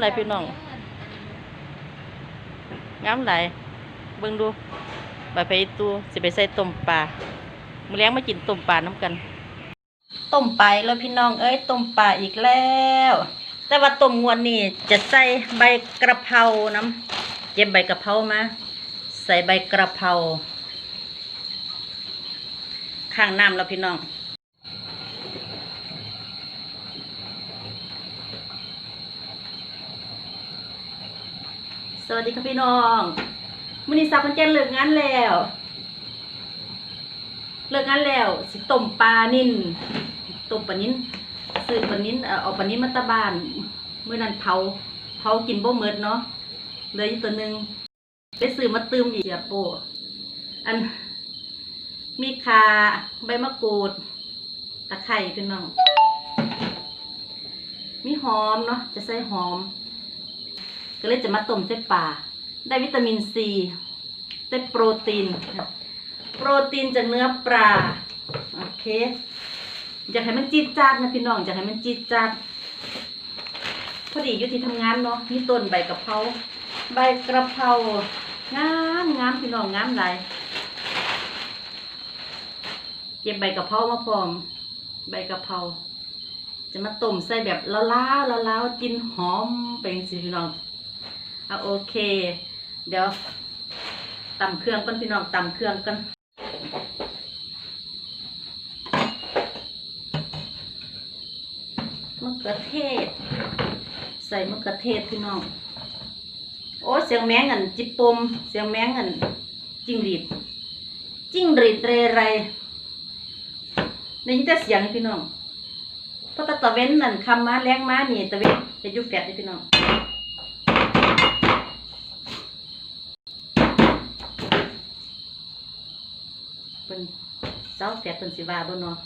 หลายพี่น้องงามหลายเบิ่งดูใบไผ่ตูสิไปใส่ต้มปลามื้อแลงมากินต้มปลาน้ำกัน ต้มไปแล้วพี่น้องเอ้ยต้มปลาอีกแล้ว แต่ว่าต้มงวนนี่จะใส่ใบกระเพราน้ำเก็บใบกระเพรามาใส่ใบกระเพราข้างน้ำแล้วพี่น้อง สวัสดีค่ะพี่น้องมื้อนี้สาวคนแก่เลิกงานแล้ว เลิกงานแล้ว สิต้มปลานิ่นต้มปลานิ่นซื้อปลานิ่นเอ่อเอาปลานิ่นมาตะบานมื้อนั้นเผาเผากินบ่หมดเนาะเหลืออยู่ตัวหนึงไปซื้อมาตืมอีกเสียโปอัน มีข่าใบมะกรูด ตะไคร้พี่น้อง มีหอมเนาะจะใส่หอม ก็เลยจะมาต้มเส้นปลาได้วิตามินซีได้โปรตีนโปรตีนจากเนื้อปลาโอเคอยากให้มันจีดจ๊าดนะพี่น้องอยากให้มันจีดจ๊าดพอดีอยู่ที่ทำงานเนาะมีต้นใบกะเพราใบกระเพรางามงามพี่น้องงามหลยเก็บใบกะเพรามาพร้อม ใบกะเพราจะมาต้มใส่แบบละล้าละล้าๆกินหอมเป็นสิพี่น้อง เอาโอเค เดี๋ยวตำเครื่องก่อนพี่น้องตำเครื่องกันมะเขือเทศ ใส่มะเขือเทศพี่น้อง โอ้เสียงแมงอันจิบปมเสียงแมงอันจิ้งหรีดจิ้งหรีดเรไรได้ยินแต่เสียงพี่น้องเพราะตะตะเว้นนั่นคำมาแรงมานี่ตะเว้นจะอยุบแฟดนี่พี่น้อง เป็นเสาแฝดเป็นสิวาบ่เนาะ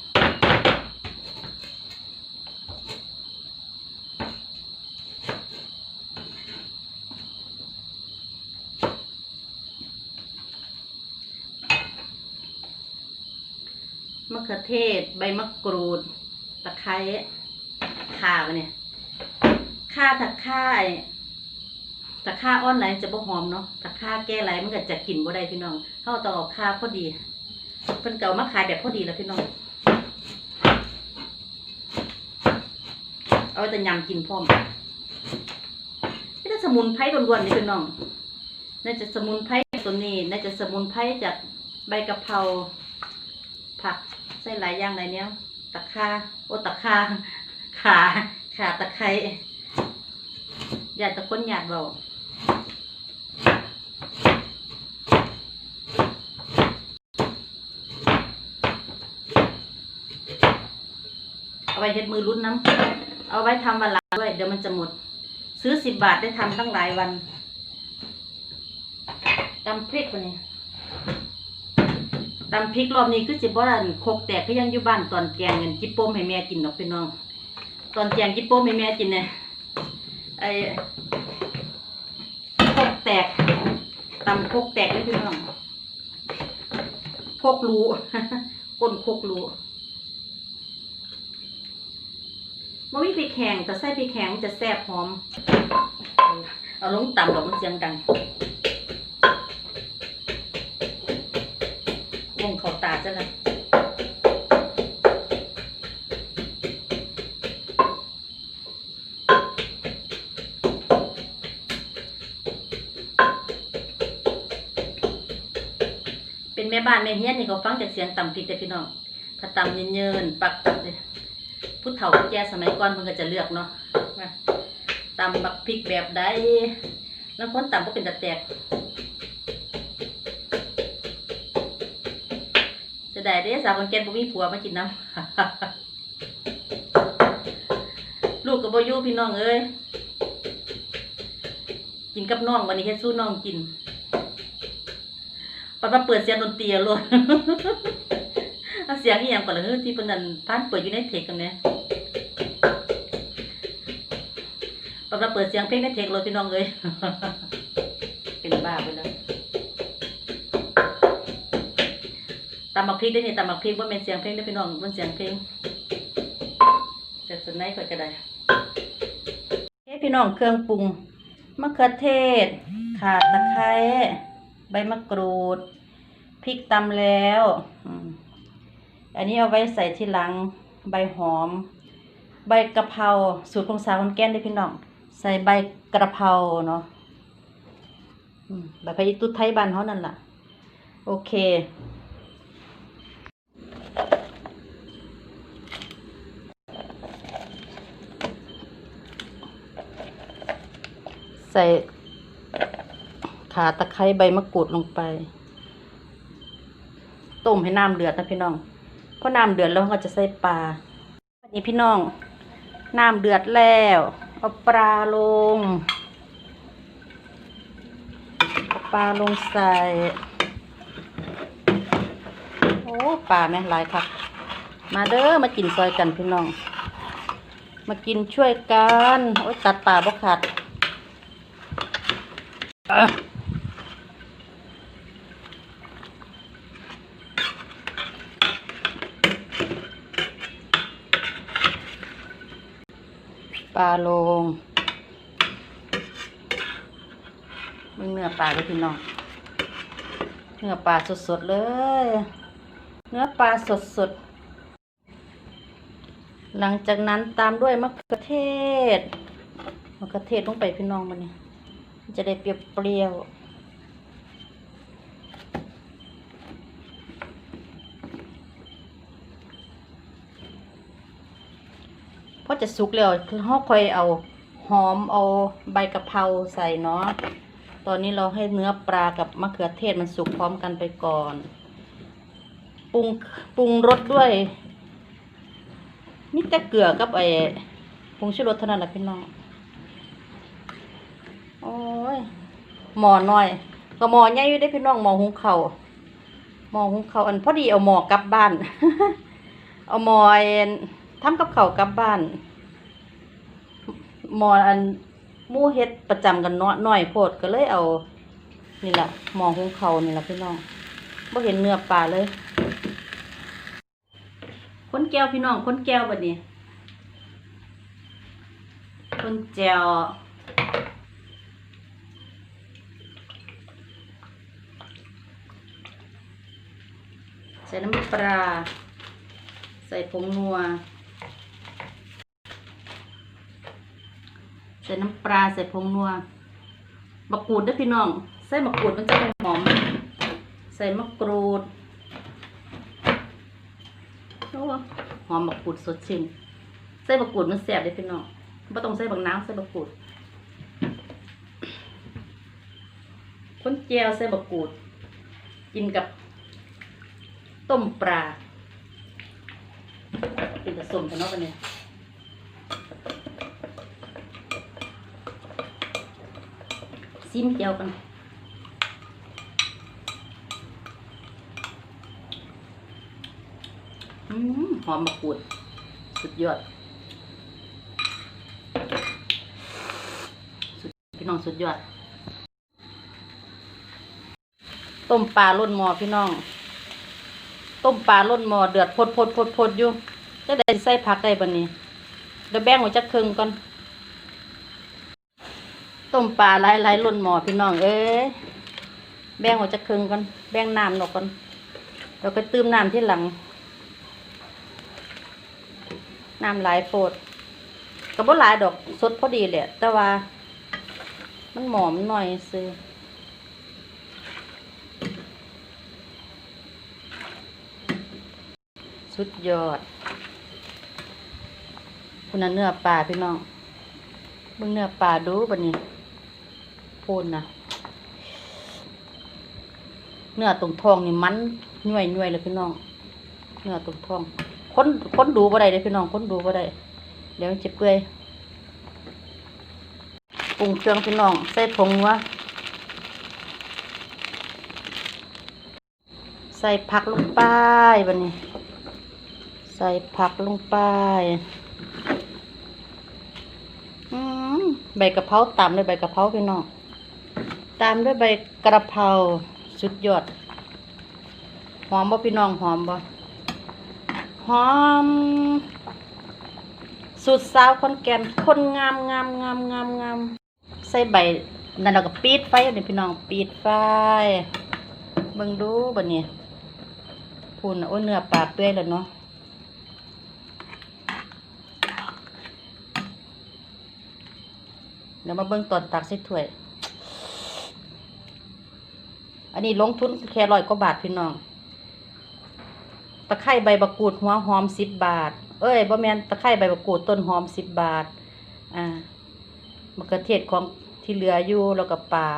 มะเขือเทศ ใบมะกรูด ตะไคร้ข่าวะเนี่ยข่าตะไคร้ตะข่าอ้อนไหลจะบ่หอมเนาะตะข่าแก้ไหลมันก็จะกลิ่นบ่ได้พี่น้องเขาต้องเอาข่าพอดี เพิ่นเก่ามาขายแบบพอดีแล้วพี่น้อง เอาแต่ยำกินพร้อมนี่ถ้าสมุนไพรล้วนๆนี่พี่น้องน่าจะสมุนไพรตัวนี้น่าจะสมุนไพรจากใบกะเพราผักใส่หลายอย่างหลายแนวตะคาโอตะคาขาขาตะไคร้ญาติตะคนญาติเบา เอาไว้เฮ็ดมือรุ่นน้ำเอาไว้ทำวันลังด้วย เดี๋ยวมันจะหมด ซื้อสิบบาทได้ทำตั้งหลายวันตำพริกวันนี้ตำพริกรอบนี้คือสิบ่ดันโคกแตกก็ยังอยู่บ้านตอนแกงเงินจิปโป้มให้แม่กินดอกพี่น้อง ตอนแกงจิปโป้มให้แม่กินเนี่ยไอ้โคกแตกตำโคกแตกเลยพี่น้องโคกรูก้นโคกรู มันมีพริกแห้งแต่ใส่พริกแห้งมันจะแซ่บหอม เอาลงต่ำดอกมันเสียงดังวงเขาตาซะแล้วเป็นแม่บ้านแม่เฮียนนี่เขาฟังจากเสียงต่ำพริกแต่พี่น้องถ้าต่ำเยินๆปักเลย ผู้เฒ่าผู้แก่สมัยก่อนเพิ่นก็จะเลือกเนาะว่าตำบักพริกแบบใดแล้วคนตำก็เป็นตะแตกจะได้เด้สาวคนแก่บ่มีผัวมากินน้ำลูกก็บ่อยู่พี่น้องเอ้ยกินกับน้องวันนี้เฮ็ดสู้น้องกินปัดมาเปิดเสียงดนตรีอะลดเอาเสียงอีหยังก่อนเฮ้ยที่เพิ่นนั่นพานเปิดอยู่ในเทคกันเนี่ย ปรับมาเปิดเสียงเพลงในเทคเลยพี่น้องเอ้ยเป็นบ้าไปแล้วตำบักพริกได้นี่ตำบักพริกว่าเป็นเสียงเพลงได้พี่น้องมันเสียงเพลงแต่ส่วนไหนค่อยก็ได้เฮ้พี่น้องเครื่องปรุงมะเขือเทศ ข่าตะไคร้ใบมะกรูดพริกตำแล้วอันนี้เอาไว้ใส่ทีหลังใบหอม ใบกะเพราสูตรของสาวคนแก่นเด้พี่น้อง ใส่ใบกระเพราเนาะอืมใบพะยิตุไทยบ้านเขานั่นล่ะ โอเค ใส่ขาตะไคร้ใบมะกรูดลงไป ต้มให้น้ำเดือดนะพี่น้องพอน้ำเดือดแล้วเราก็จะใส่ปลาวันนี้พี่น้อง น้ำเดือดแล้ว เอาปลาลงเอาปลาลงใส่ โอ้ปลาแม่หลายครับ มาเด้อมากินซอยกันพี่น้อง มากินช่วยกัน โอ้ยตัดปลาบ่ขาด ลาลงมึงเนื้อปลาเลยพี่น้อง เนื้อปลาสดๆเลย เนื้อปลาสดๆ หลังจากนั้นตามด้วยมะเขือเทศ มะเขือเทศลงไปพี่น้องมันนี่จะได้เปรี้ยวๆ พอจะสุกแล้วเราค่อยเอาหอมเอาใบกะเพราใส่เนาะ ตอนนี้เราให้เนื้อปลากับมะเขือเทศมันสุกพร้อมกันไปก่อน ปรุงปรุงรสด้วยนี่แต่เกลือกับไอ้ผงชูรสเท่านั้นแหละพี่น้อง โอ้ย หมอน้อยก็หมอใหญ่อยู่ได้พี่น้องหมอหุงข้าหมอหุงข้าอันพอดีเอาหมอกลับบ้าน เอาหมอไอ้ ทำกับข้าวกลับบ้านมออันมู่เฮ็ดประจำกันเนาะน้อยโพดก็เลยเอา นี่แหละหม้อหุงเขานี่แหละพี่น้องบ่เห็นเนื้อปลาเลยคนแก้วพี่น้องคนแก้วบัดนี้คนแจวใส่น้ำปลาใส่ผงนัว ใส่น้ำปลาใส่ผงนัวมะกรูดด้วยพี่น้อง ใส่มะกรูดมันจะหอม ใส่มะกรูดหอมบักกูดสดชื่นใส่บักกูดมันแซ่บเลยพี่น้องไม่ต้องใส่บักน้ำใส่บักกูดคนแจวใส่บักกูด กินกับต้มปลากินกับส้มกันเนาะกันเนี่ย ซิมแจวกันหอมมะกรูด สุดยอดพี่น้องสุดยอด ต้มปลาล้นหม้อพี่น้อง ต้มปลาล้นหม้อเดือดพดพดพดพดอยู่จะได้ใส่ผักได้บันนี้เดี๋ยวแบ่งไว้จักครึ่งก่อน ต้มปลาหลายหลายล้นหมอพี่น้องเอ้ยแบ่งไว้จักครึ่งก่อนแบ่งน้ำออกก่อนเราก็ตื้มน้ำที่หลังน้ำหลายโปรดก็บ่หลายดอกสดพอดีแหละแต่ว่า มันหมอมหน่อยซื้อสุดยอด คุณน่ะเนื้อปลาพี่น้องเบิ่งเนื้อปลาดูบัดนี้ พูนนะเนื้อตรงท้องนี่มันน่วยน่วยเลยพี่น้อง เนื้อตรงท้องค้นค้นดูบ่ได้เด้อพี่น้องค้นดูบ่ได้เดี๋ยวมันจะเปื่อยปรุงเครื่องพี่น้องใส่ผงนัวใส่ผักลงไปบัดนี้ ใส่ผักลงไปใบกะเพราตามด้วยใบกะเพราพี่น้อง ตามด้วยใบกระเพราสุดยอด หอมบ่พี่น้องหอมบ่หอม สูตรสาวคนแก่นคนงามงามงามงามงามใส่ใบนั่นเราก็ปิดไฟนี่พี่น้องปิดไฟเบิ่งดูบัดนี้พูนน่ะโอ้เนื้อปลาเปื่อยแล้วเนาะเดี๋ยวมาเบิ่งตอนตักใส่ถ้วย อันนี้ลงทุนแค่ร้อยกว่าบาทพี่น้อง ตะไคร้ใบมะกูดหัวหอมสิบบาท เอ้ยบ่แมนตะไคร้ใบมะกูดต้นหอมสิบบาท อ่ามะเขือเทศของที่เหลืออยู่แล้วก็ปลา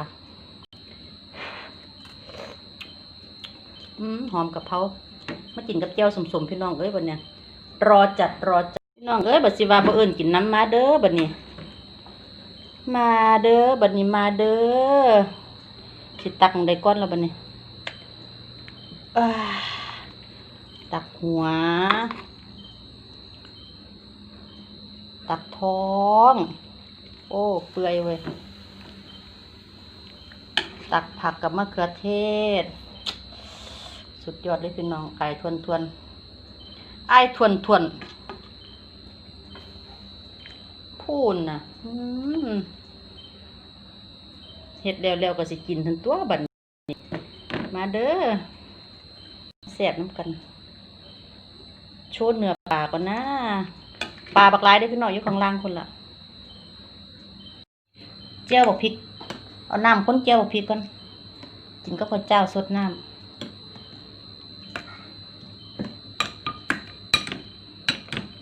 อืมหอมกะเพรามากินกับเจียวสมๆพี่น้องเอ้ยบัดเนี้ยรอจัดรอจัดพี่น้องเอ้ยบัดสิว่าบ่เอิ้นกินน้ำมาเด้อบัดนี้ มาเด้อบัดนี้มาเด้อ สิตักได้ก้อนแล้วบัดนี้ตักหัว ตักท้อง โอ้เปื่อยเว้ยตักผักกับมะเขือเทศ สุดยอดเลยพี่น้องไก่ทวนทวนไอ้ทวนทวนพูนนะอืม เฮ็ดแล้วแล้วก็สิกินทั้งตัวบัดนี้มาเด้อแซ่บน้ำกัน โชว์เนื้อปลาก่อนนะปลาบักลายได้พี่น้องอยู่ข้างล่างคนละเจียวบักพริก เอาน้ำข้นเจียวบักพริกก่อนกินกับข้าวเจ้าสดน้ำ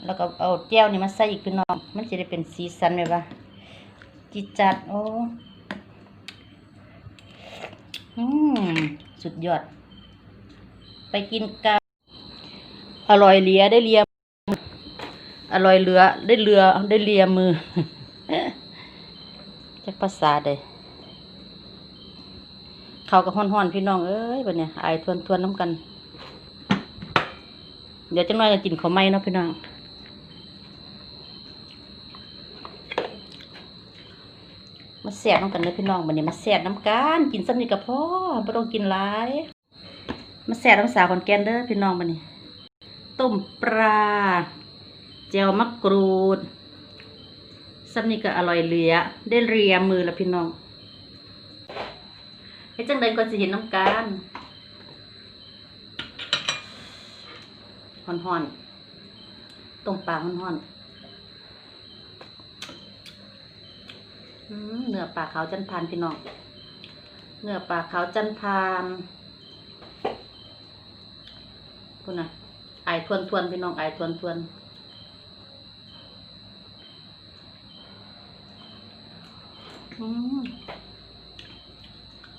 แล้วก็เอาเจียวนี่มาใส่อีกพี่น้อง มันจะได้เป็นสีสันแบบว่าจิตจัด โอ้ อืมสุดยอด ไปกินกันอร่อยเลียได้เลียอร่อยเหลือได้เรือได้เลียมือจักภาษาใดเขากับห้อนๆพี่น้องเอ้ยบัดเนี่ยอายทวนทวนๆน้ำกัน เดี๋ยวจังน้อยจะกินข้าวไม้เนาะพี่น้อง มาแซ่บน้ำกันเลยพี่น้องบัดนี้มาแซ่บน้ำกันกินซ้ำนี่กับพ่อไม่ต้องกินหลายมาแซ่บน้ำสาวคอนแกนเด้อพี่น้องบัดนี้ ต้มปลาเจียวมะกรูดซ้ำนี่ก็อร่อยเหลือได้เรียมือแล้วพี่น้องให้จังใดก็สิเห็นน้ำกันห่อนๆต้มปลาห่อนๆอืม เนื้อปลาขาวจันพานพี่น้อง เนื้อปลาขาวจันพานคุณน่ะไอทวนทวนๆพี่น้องไอทวนทวนๆ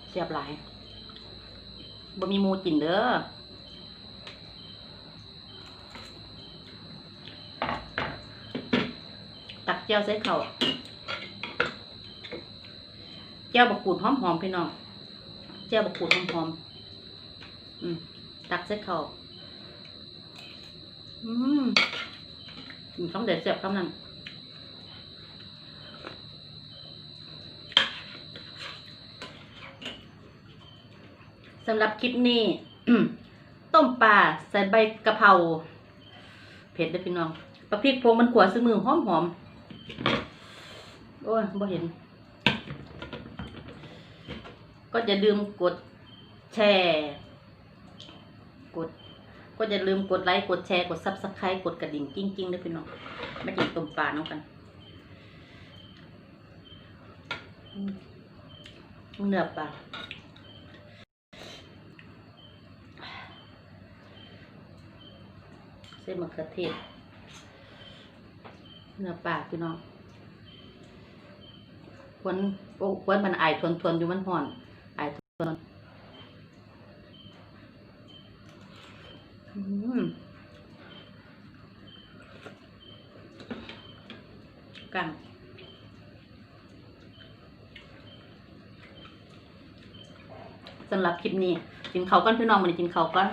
เสียบหลายบ่มีมูกินเด้อตักเจียวใส่เข่า จียวบักกูดหอมๆพี่น้องเจียวบักกูดหอมๆอืมตักใส่เขาวอืมอืมคำเด็ดเสียบคำนั้นสำหรับคลิปนี้ต้มปลาใส่ใบกะเพราเผ็ดเด้พี่น้องปลาพริกพวงมันขวดซื้อมือหอมหอมโอ้ยบ่เห็น ก็จะลืมกดแชร์กด ก็จะลืมกดไลค์กดแชร์กดซับสไครต์กดกระดิ่งกิ้งกิ้งด้วยพี่น้องมากินต้มปลาน้องกันเนื้อปลาเส้นมะเขือเทศเนื้อปลาพี่น้องควรโอ้ควรมันไอทวนทวนๆอยู่มันห่อน ไอายทวนทวนอืมกันสำหรับคลิปนี้กินเขาก้อนพี่น้องมันกินเขาก้อน